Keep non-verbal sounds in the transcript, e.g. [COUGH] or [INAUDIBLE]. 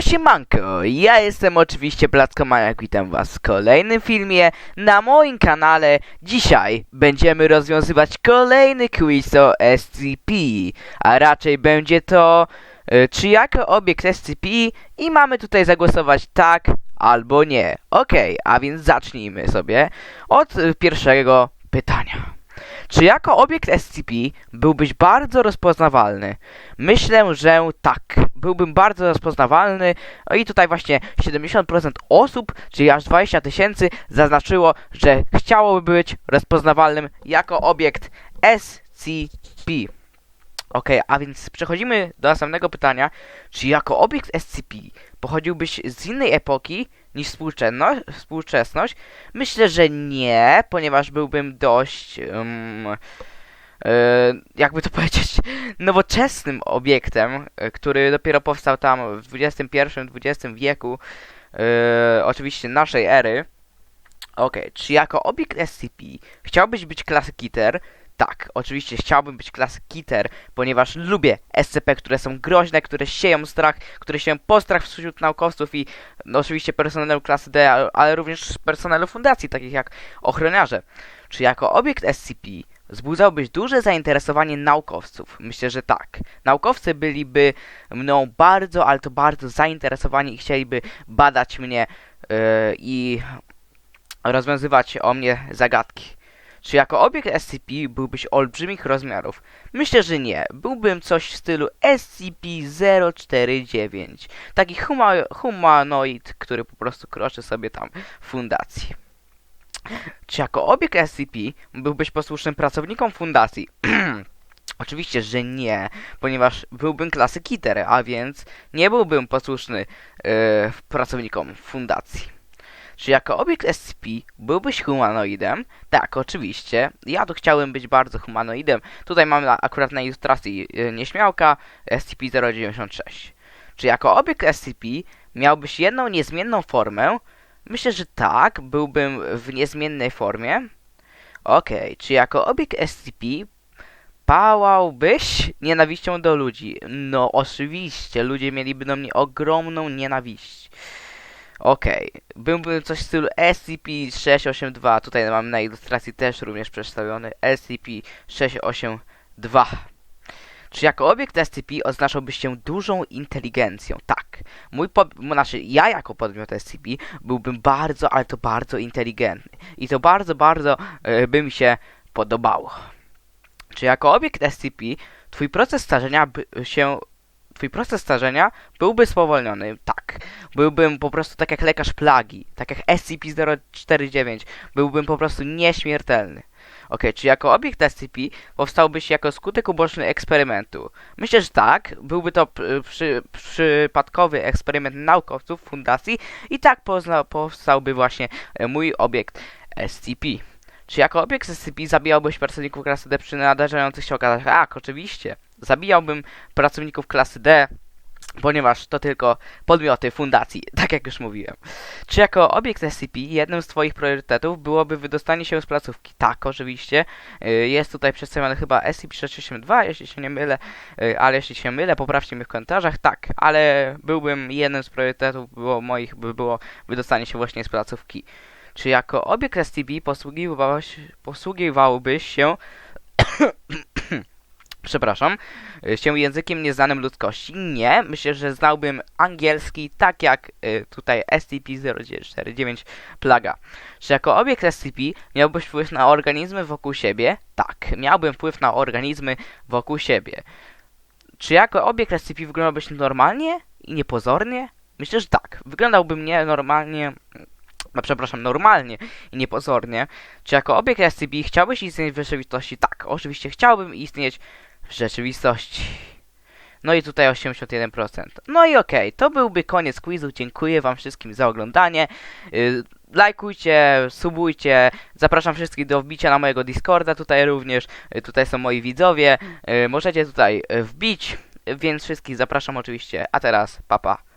Siemanko, siemanko, ja jestem oczywiście Plackomaniak, witam was w kolejnym filmie na moim kanale. Dzisiaj będziemy rozwiązywać kolejny quiz o SCP, a raczej będzie to y, czy jako obiekt SCP i mamy tutaj zagłosować tak albo nie. Okej, a więc zacznijmy sobie od y, pierwszego pytania. Czy jako obiekt SCP byłbyś bardzo rozpoznawalny? Myślę, że tak. Byłbym bardzo rozpoznawalny. No i tutaj właśnie 70% osób, czyli aż 20 tysięcy, zaznaczyło, że chciałoby być rozpoznawalnym jako obiekt SCP. Ok, a więc przechodzimy do następnego pytania. Czy jako obiekt SCP pochodziłbyś z innej epoki niż współczesność? Myślę, że nie, ponieważ byłbym dość. Um, jakby to [LAUGHS] powiedzieć, nowoczesnym obiektem, e, który dopiero powstał tam w XXI-XX wieku, e, oczywiście naszej ery. Okej, czy jako obiekt SCP chciałbyś być klasy Kiter? Tak, oczywiście chciałbym być klasy Kiter, ponieważ lubię SCP, które są groźne, które sieją strach, które sieją postrach wśród naukowców i no, oczywiście personelu klasy D, ale- również personelu fundacji, takich jak ochroniarze. Czy jako obiekt SCP wzbudzałbyś duże zainteresowanie naukowców? Myślę, że tak. Naukowcy byliby mną bardzo, ale to bardzo zainteresowani i chcieliby badać mnie yy, i rozwiązywać o mnie zagadki. Czy jako obiekt SCP byłbyś olbrzymich rozmiarów? Myślę, że nie. Byłbym coś w stylu SCP-049. Taki huma humanoid, który po prostu kroczy sobie tam w fundacji. Czy jako obiekt SCP byłbyś posłusznym pracownikom fundacji? [CLEARS THROAT] Oczywiście, że nie, ponieważ byłbym klasy Kiter, a więc nie byłbym posłuszny yy, pracownikom fundacji. Czy jako obiekt SCP byłbyś humanoidem? Tak, oczywiście. Ja tu chciałem być bardzo humanoidem. Tutaj mamy akurat na ilustracji yy, nieśmiałka SCP-096. Czy jako obiekt SCP miałbyś jedną niezmienną formę? Myślę, że tak, byłbym w niezmiennej formie. Okej, czy jako obiekt SCP pałałbyś nienawiścią do ludzi? No, oczywiście, ludzie mieliby do mnie ogromną nienawiść. Okej, byłbym coś w stylu SCP-682, tutaj mam na ilustracji też również przedstawiony SCP-682. Czy jako obiekt SCP oznaczałbyś się dużą inteligencją? Tak. Mój. Znaczy, ja jako podmiot SCP byłbym bardzo, ale to bardzo inteligentny. I to bardzo, bardzo e, by mi się podobało. Czy jako obiekt SCP twój proces starzenia by się... Twój proces starzenia byłby spowolniony? Tak. Byłbym po prostu tak jak lekarz plagi, tak jak SCP-049. Byłbym po prostu nieśmiertelny. Okej, czy jako obiekt SCP powstałbyś jako skutek uboczny eksperymentu? Myślę, że tak. Byłby to przy, przypadkowy eksperyment naukowców fundacji i tak pozna, powstałby właśnie e, mój obiekt SCP. Czy jako obiekt SCP zabijałbyś pracowników klasy D przy nadarzających się okazach? Tak, oczywiście. Zabijałbym pracowników klasy D, ponieważ to tylko podmioty fundacji, [LAUGHS] tak jak już mówiłem. Czy jako obiekt SCP jednym z Twoich priorytetów byłoby wydostanie się z placówki? Tak, oczywiście. Y, Jest tutaj przedstawiony chyba SCP-682, jeśli się nie mylę, y, ale jeśli się mylę, poprawcie mnie w komentarzach. Tak, ale byłbym jednym z priorytetów było moich, by było wydostanie się właśnie z placówki. Czy jako obiekt SCP posługiwałbyś się [COUGHS] przepraszam, y, się językiem nieznanym ludzkości. Nie, myślę, że znałbym angielski tak jak y, tutaj SCP-049 Plaga. Czy jako obiekt SCP miałbyś wpływ na organizmy wokół siebie? Tak, miałbym wpływ na organizmy wokół siebie. Czy jako obiekt SCP wyglądałbyś normalnie i niepozornie? Myślę, że tak. Wyglądałbym nie normalnie, no przepraszam, normalnie i niepozornie. Czy jako obiekt SCP chciałbyś istnieć w rzeczywistości? Tak, oczywiście chciałbym istnieć w rzeczywistości. No i tutaj 81%. No i okej, to byłby koniec quizu. Dziękuję wam wszystkim za oglądanie. Yy, lajkujcie, subujcie. Zapraszam wszystkich do wbicia na mojego Discorda tutaj również. Yy, tutaj są moi widzowie. Yy, możecie tutaj yy, wbić, więc wszystkich zapraszam oczywiście. A teraz, papa. Pa.